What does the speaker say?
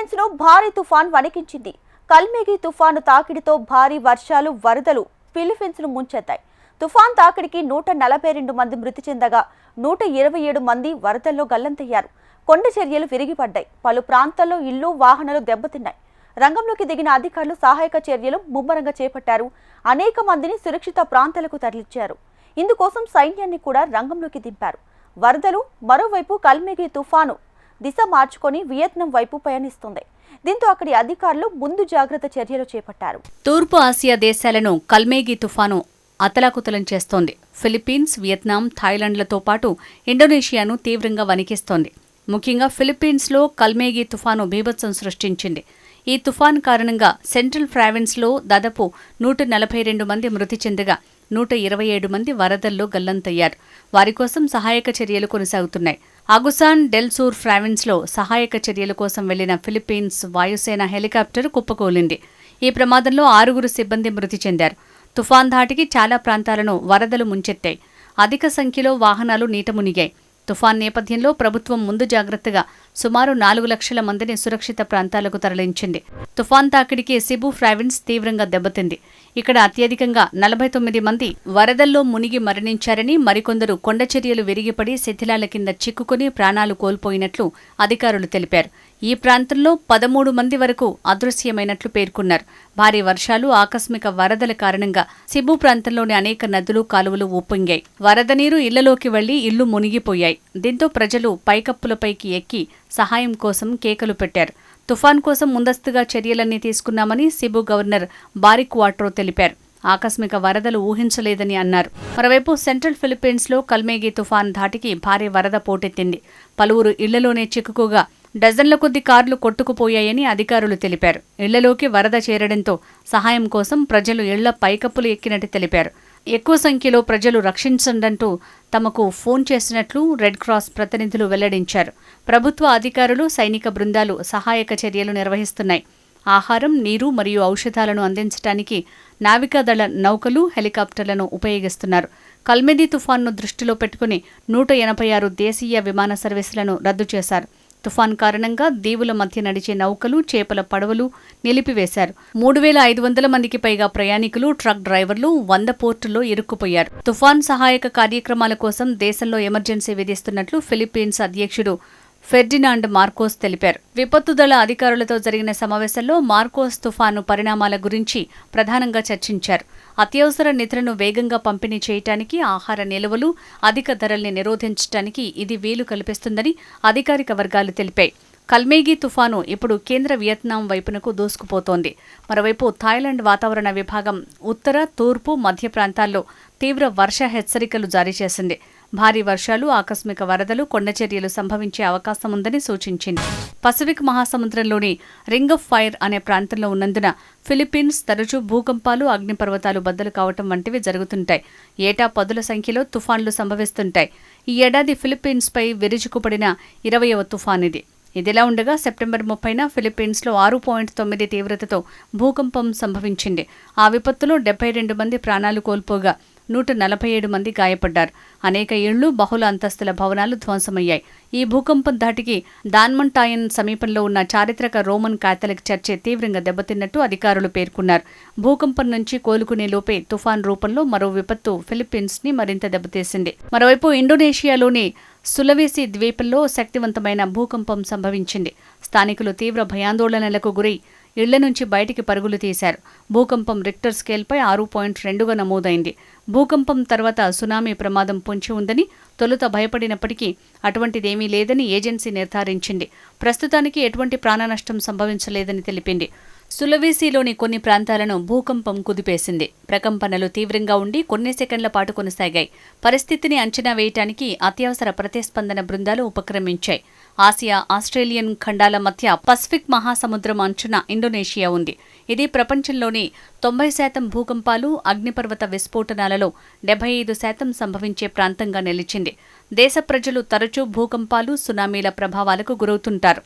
ఫిలిప్పీన్స్ను భారీ తుఫాన్ వణికించింది. కల్మేగి తుఫాను తాకిడితో భారీ వర్షాలు వరదలు ఫిలిప్పీన్స్ను ముంచెత్తాయి. తుఫాన్ తాకిడికి నూట నలభై రెండు మంది మృతి చెందగా నూట ఇరవై ఏడు మంది వరదల్లో గల్లంతయ్యారు. కొండ చర్యలు విరిగిపడ్డాయి. పలు ప్రాంతాల్లో ఇళ్ళు వాహనాలు దెబ్బతిన్నాయి. రంగంలోకి దిగిన అధికారులు సహాయక చర్యలు ముమ్మరంగా చేపట్టారు. అనేక మందిని సురక్షిత ప్రాంతాలకు తరలించారు. ఇందుకోసం సైన్యాన్ని కూడా రంగంలోకి దింపారు. వరదలు మరోవైపు కల్మేగి తుఫాను దిశ మార్చుకొని వియత్నాం వైపు పయనిస్తుంది. దీంతో అక్కడి అధికారులు ముందు జాగ్రత్త చర్యలు చేపట్టారు. తూర్పు ఆసియా దేశాలను కల్మేగి తుఫాను అతలాకుతలం చేస్తోంది. ఫిలిప్పీన్స్ వియత్నాం థాయిలాండ్లతో పాటు ఇండోనేషియాను తీవ్రంగా వణికిస్తోంది. ముఖ్యంగా ఫిలిప్పీన్స్లో కల్మేగి తుఫాను బీభత్సం సృష్టించింది. ఈ తుఫాన్ కారణంగా సెంట్రల్ ప్రావిన్స్లో దాదాపు నూట నలభై రెండు మంది మృతి చెందగా నూట ఇరవై ఏడు మంది వరదల్లో గల్లంతయ్యారు. వారి కోసం సహాయక చర్యలు కొనసాగుతున్నాయి. అగుసాన్ డెల్సూర్ ప్రావిన్స్లో సహాయక చర్యల కోసం వెళ్ళిన ఫిలిప్పీన్స్ వాయుసేన హెలికాప్టర్ కుప్పకూలింది. ఈ ప్రమాదంలో ఆరుగురు సిబ్బంది మృతి చెందారు. తుఫాన్ ధాటికి చాలా ప్రాంతాలను వరదలు ముంచెత్తాయి. అధిక సంఖ్యలో వాహనాలు నీట మునిగాయి. తుఫాన్ నేపథ్యంలో ప్రభుత్వం ముందు జాగ్రత్తగా సుమారు నాలుగు లక్షల మందిని సురక్షిత ప్రాంతాలకు తరలించింది. తుఫాన్ తాకిడికి సిబు ప్రావిన్స్ తీవ్రంగా దెబ్బతింది. ఇక్కడ అత్యధికంగా నలభై తొమ్మిది మంది వరదల్లో మునిగి మరణించారని మరికొందరు కొండచర్యలు విరిగిపడి శిథిలాల కింద చిక్కుకుని ప్రాణాలు కోల్పోయినట్లు అధికారులు తెలిపారు. ఈ ప్రాంతంలో పదమూడు మంది వరకు అదృశ్యమైనట్లు పేర్కొన్నారు. భారీ వర్షాలు ఆకస్మిక వరదల కారణంగా సిబు ప్రాంతంలోని అనేక నదులు కాలువలు ఉప్పొంగాయి వరద నీరు ఇళ్ళలోకి వెళ్ళి ఇళ్ళు మునిగిపోయాయి. దీంతో ప్రజలు పైకప్పులపైకి ఎక్కి సహాయం కోసం కేకలు పెట్టారు. తుఫాన్ కోసం ముందస్తుగా చర్యలన్నీ తీసుకున్నామని సిబు గవర్నర్ బారిక్ వాట్రో తెలిపారు. ఆకస్మిక వరదలు ఊహించలేదని అన్నారు. మరోవైపు సెంట్రల్ ఫిలిప్పీన్స్లో కల్మేగి తుఫాన్ ధాటికి భారీ వరద పోటెత్తింది. పలువురు ఇళ్ళలోనే చిక్కుకోగా డజన్ల కొద్ది కార్లు కొట్టుకుపోయాయని అధికారులు తెలిపారు. ఇళ్ళలోకి వరద చేరడంతో సహాయం కోసం ప్రజలు ఇళ్ళ పైకప్పులు ఎక్కినట్టు తెలిపారు. ఎక్కువ సంఖ్యలో ప్రజలు రక్షించండంటూ తమకు ఫోన్ చేసినట్లు రెడ్ క్రాస్ ప్రతినిధులు వెల్లడించారు. ప్రభుత్వ అధికారులు సైనిక బృందాలు సహాయక చర్యలు నిర్వహిస్తున్నాయి. ఆహారం నీరు మరియు ఔషధాలను అందించడానికి నావికాదళ నౌకలు హెలికాప్టర్లను ఉపయోగిస్తున్నారు. కల్మెది తుఫాన్ను దృష్టిలో పెట్టుకుని నూట ఎనభై ఆరు దేశీయ విమాన సర్వీసులను రద్దు చేశారు. తుఫాన్ కారణంగా దీవుల మధ్య నడిచే నౌకలు చేపల పడవలు నిలిపివేశారు. మూడు వేల ఐదు వందల మందికి పైగా ప్రయాణికులు ట్రక్ డ్రైవర్లు వంద పోర్టుల్లో ఇరుక్కుపోయారు. తుఫాన్ సహాయక కార్యక్రమాల కోసం దేశంలో ఎమర్జెన్సీ విధిస్తున్నట్లు ఫిలిప్పీన్స్ అధ్యక్షుడు ఫెర్డినాండ్ మార్కోస్ తెలిపారు. విపత్తు దళ అధికారులతో జరిగిన సమావేశంలో మార్కోస్ తుఫాను పరిణామాల గురించి ప్రధానంగా చర్చించారు. అత్యవసర నిధులను వేగంగా పంపిణీ చేయటానికి ఆహార నిల్వలు అధిక ధరల్ని నిరోధించడానికి ఇది వీలు కల్పిస్తుందని అధికారిక వర్గాలు తెలిపాయి. కల్మేగి తుఫాను ఇప్పుడు కేంద్ర వియత్నాం వైపునకు దూసుకుపోతోంది. మరోవైపు థాయిలాండ్ వాతావరణ విభాగం ఉత్తర తూర్పు మధ్య ప్రాంతాల్లో తీవ్ర వర్ష హెచ్చరికలు జారీ చేసింది. భారీ వర్షాలు ఆకస్మిక వరదలు కొండచర్యలు సంభవించే అవకాశం ఉందని సూచించింది. పసిఫిక్ మహాసముద్రంలోని రింగ్ ఆఫ్ ఫైర్ అనే ప్రాంతంలో ఉన్నందున ఫిలిప్పీన్స్ తరచూ భూకంపాలు అగ్నిపర్వతాలు బద్దలు కావటం వంటివి జరుగుతుంటాయి. ఏటా పదుల సంఖ్యలో తుఫాన్లు సంభవిస్తుంటాయి. ఈ ఏడాది ఫిలిప్పీన్స్పై విరుచుకుపడిన ఇరవయవ తుఫాన్ ఇది ఇదిలా ఉండగా సెప్టెంబర్ ముప్పైన ఫిలిప్పీన్స్లో ఆరు పాయింట్ తొమ్మిది తీవ్రతతో భూకంపం సంభవించింది. ఆ విపత్తులో డెబ్బై రెండు మంది ప్రాణాలు కోల్పోగా నూట నలభై ఏడు మంది గాయపడ్డారు. అనేక ఇళ్ళు బహుళ అంతస్తుల భవనాలు ధ్వంసమయ్యాయి. ఈ భూకంపం ధాటికి దాన్మంటాయన్ సమీపంలో ఉన్న చారిత్రక రోమన్ కాథలిక్ చర్చి తీవ్రంగా దెబ్బతిన్నట్టు అధికారులు పేర్కొన్నారు. భూకంపం నుంచి కోలుకునే లోపే తుఫాన్ రూపంలో మరో విపత్తు ఫిలిప్పీన్స్ని మరింత దెబ్బతీసింది. మరోవైపు ఇండోనేషియాలోని సులవేసి ద్వీపంలో శక్తివంతమైన భూకంపం సంభవించింది. స్థానికులు తీవ్ర భయాందోళనలకు గురై ఇళ్ళ నుంచి బయటికి పరుగులు తీశారు. భూకంపం రిక్టర్ స్కేల్పై ఆరు పాయింట్ రెండుగా నమోదైంది. భూకంపం తర్వాత సునామీ ప్రమాదం పొంచి ఉందని తొలుత భయపడినప్పటికీ అటువంటిదేమీ లేదని ఏజెన్సీ నిర్ధారించింది. ప్రస్తుతానికి ఎటువంటి ప్రాణనష్టం సంభవించలేదని తెలిపింది. సులవేసీలోని కొన్ని ప్రాంతాలను భూకంపం కుదిపేసింది. ప్రకంపనలు తీవ్రంగా ఉండి కొన్ని సెకండ్ల పాటు కొనసాగాయి. పరిస్థితిని అంచనా వేయటానికి అత్యవసర ప్రతిస్పందన బృందాలు ఉపక్రమించాయి. ఆసియా ఆస్ట్రేలియన్ ఖండాల మధ్య పసిఫిక్ మహాసముద్రం అంచున ఇండోనేషియా ఉంది. ఇది ప్రపంచంలోని తొంభై శాతం భూకంపాలు అగ్నిపర్వత విస్ఫోటనాలలో డెబ్బై ఐదు శాతం సంభవించే ప్రాంతంగా నిలిచింది. దేశ ప్రజలు తరచూ భూకంపాలు సునామీల ప్రభావాలకు గురవుతుంటారు.